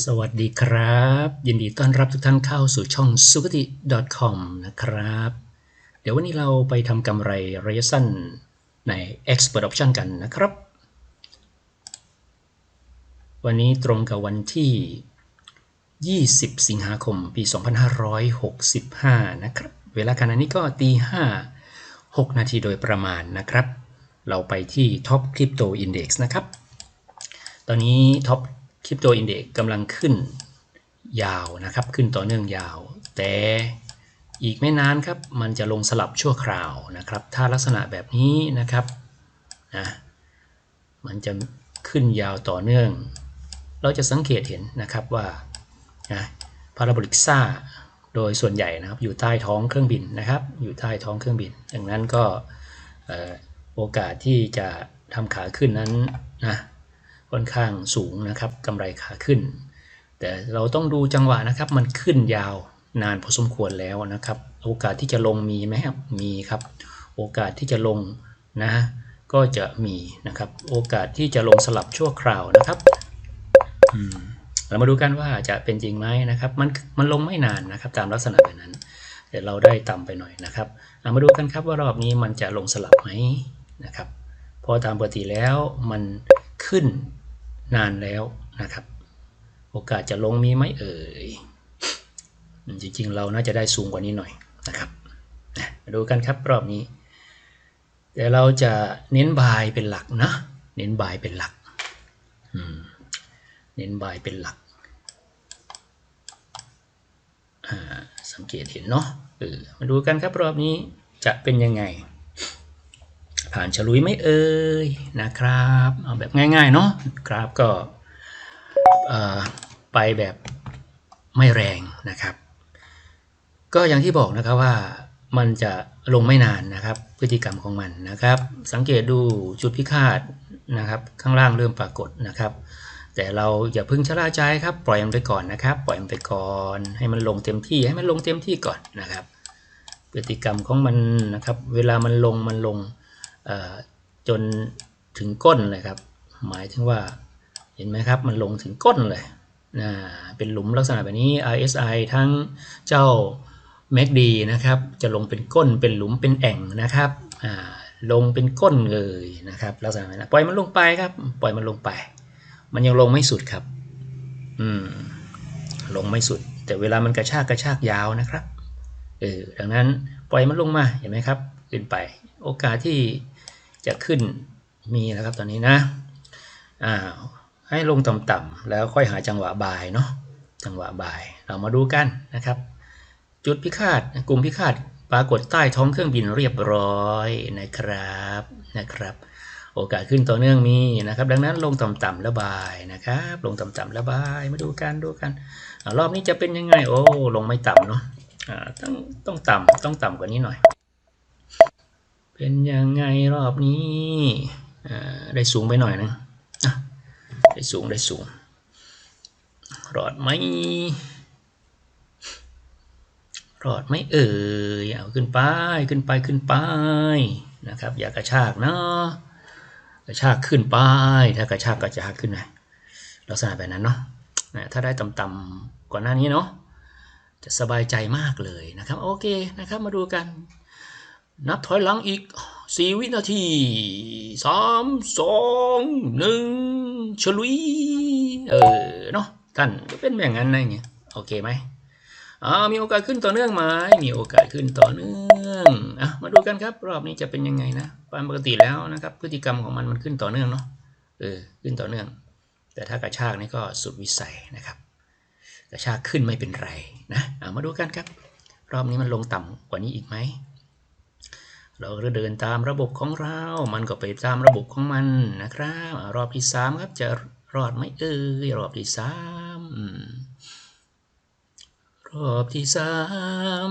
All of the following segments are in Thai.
สวัสดีครับ ยินดีต้อนรับทุกท่านเข้าสู่ช่อง s u k a t i com นะครับ เดี๋ยววันนี้เราไปทำกำไรระยะสั้นใน Expert Option กันนะครับ วันนี้ตรงกับวันที่ 20 สิงหาคม ปี 2565 นะครับ เวลาขณะนี้ก็ตี 5 6 นาทีโดยประมาณนะครับ เราไปที่ Top Crypto Index นะครับ ตอนนี้ Top Crypto Index กำลังขึ้นยาวนะครับ ขึ้นต่อเนื่องยาว แต่อีกไม่นานครับ มันจะลงสลับชั่วคราวนะครับ ถ้าลักษณะแบบนี้นะครับนะมันจะขึ้นยาวต่อเนื่อง เราจะสังเกตเห็นนะครับว่านะพาราโบลิกซ่าโดยส่วนใหญ่นะครับอยู่ใต้ท้องเครื่องบินนะครับ อยู่ใต้ท้องเครื่องบิน ดังนั้นก็โอกาสที่จะทำขาขึ้นนั้นนะ ค่อนข้างสูงนะครับกำไรขาขึ้น แต่เราต้องดูจังหวะนะครับมันขึ้นยาวนานพอสมควรแล้วนะครับ โอกาสที่จะลงมีไหมครับมีครับ โอกาสที่จะลงนะก็จะมีนะครับ โอกาสที่จะลงสลับชั่วคราวนะครับเรามาดูกันว่าจะเป็นจริงไหมนะครับ มันมันลงไม่นานนะครับ ตามลักษณะแบบนั้นแต่เราได้ต่ำไปหน่อยนะครับเรามาดูกันครับว่ารอบนี้มันจะลงสลับไหมนะครับ พอตามปกติแล้วมันขึ้น นานแล้วนะครับ โอกาสจะลงมีไหมเอ่ยจริงๆ เราน่าจะได้สูงกว่านี้หน่อยนะครับมาดูกันครับรอบนี้เดี๋ยวเราจะเน้นบายเป็นหลักนะ เน้นบายเป็นหลักเน้นบายเป็นหลัก สังเกตเห็นเนาะมาดูกันครับรอบนี้จะเป็นยังไง ผ่านฉลุยไม่เอ่ยนะครับเอาแบบง่ายๆเนาะกราฟก็ไปแบบไม่แรงนะครับ ก็อย่างที่บอกนะครับว่ามันจะลงไม่นานนะครับ พฤติกรรมของมันนะครับ สังเกตดูจุดพิฆาตนะครับ ข้างล่างเริ่มปรากฏนะครับ แต่เราอย่าพึ่งชะล่าใจครับ ปล่อยมันไปก่อนนะครับ ปล่อยมันไปก่อน ให้มันลงเต็มที่ให้มันลงเต็มที่ก่อนนะครับ พฤติกรรมของมันนะครับ เวลามันลงมันลง จนถึงก้นเลยครับ หมายถึงว่าเห็นไหมครับ มันลงถึงก้นเลยนะเป็นหลุมลักษณะแบบนี้ RSI ทั้งเจ้า MACD นะครับ จะลงเป็นก้นเป็นหลุมเป็นแอ่งนะครับลงเป็นก้นเลยนะครับลักษณะนั้นปล่อยมันลงไปครับ ปล่อยมันลงไป มันยังลงไม่สุดครับ อืมลงไม่สุด แต่เวลามันกระชากกระชากยาวนะครับเออดังนั้นปล่อยมันลงมาเห็นไหมครับ ขึ้นไป โอกาสที่ จะขึ้นมีนะครับตอนนี้นะอ้าให้ลงต่ำๆแล้วค่อยหาจังหวะบายเนาะจังหวะบายเรามาดูกันนะครับ จุดพิฆาตกลุ่มพิฆาตปรากฏใต้ท้องเครื่องบินเรียบร้อยนะครับนะครับโอกาสขึ้นต่อเนื่องมีนะครับ ดังนั้นลงต่ำๆแล้วบายนะครับ ลงต่ำๆแล้วบายมาดูกันดูกันรอบนี้จะเป็นยังไง โอ้ลงไม่ต่ำเนาะต้องต้องต่ำต้องต่ำกว่านี้หน่อย เป็นยังไงรอบนี้ได้สูงไปหน่อยนะได้สูงได้สูง รอดไหมรอดไหมเอ่ยเอาขึ้นไปขึ้นไปขึ้นไปนะครับ อย่ากระชากเนาะกระชากขึ้นไป ถ้ากระชากกระชากขึ้นไงลักษณะแบบนั้นเนาะถ้าได้ต่ำๆกว่าหน้านี้เนาะจะสบายใจมากเลยนะครับ โอเคนะครับมาดูกัน นับถอยหลังอีก 4 วินาที 3 2 1ฉลุย เออ เนาะท่านก็เป็นอย่างนั้นนะเนี่ยโอเคไหมอ่ามีโอกาสขึ้นต่อเนื่องไหมมีโอกาสขึ้นต่อเนื่องอะมาดูกันครับรอบนี้จะเป็นยังไงนะตามปกติแล้วนะครับ พฤติกรรมของมันมันขึ้นต่อเนื่องเนาะเออขึ้นต่อเนื่อง แต่ถ้ากระชากนี่ก็สุดวิสัยนะครับ กระชากขึ้นไม่เป็นไรนะอ่ามาดูกันครับ รอบนี้มันลงต่ำกว่านี้อีกไหม เราก็เดินตามระบบของเรา มันก็ไปตามระบบของมันนะครับ รอบที่สามครับจะรอดไหมเอ่ยรอบที่สามรอบที่สาม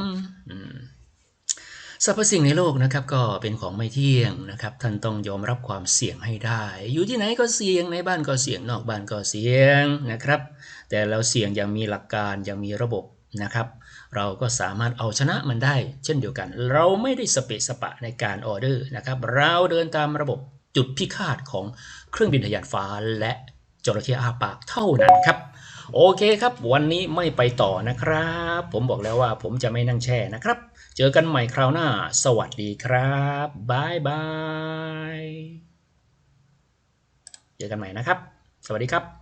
สรรพสิ่งในโลกนะครับก็เป็นของไม่เที่ยงนะครับท่านต้องยอมรับความเสี่ยงให้ได้ อยู่ที่ไหนก็เสี่ยงในบ้านก็เสี่ยงนอกบ้านก็เสี่ยงนะครับ แต่เราเสี่ยงอย่างมีหลักการอย่างมีระบบ นะครับ เราก็สามารถเอาชนะมันได้เช่นเดียวกัน เราไม่ได้สเปะสปะในการออเดอร์นะครับ เราเดินตามระบบจุดพิฆาตของเครื่องบินทะยานฟ้าและจระเข้อาปากเท่านั้นครับ โอเคครับ วันนี้ไม่ไปต่อนะครับ ผมบอกแล้วว่าผมจะไม่นั่งแช่นะครับ เจอกันใหม่คราวหน้า สวัสดีครับบายบาย เจอกันใหม่นะครับ สวัสดีครับ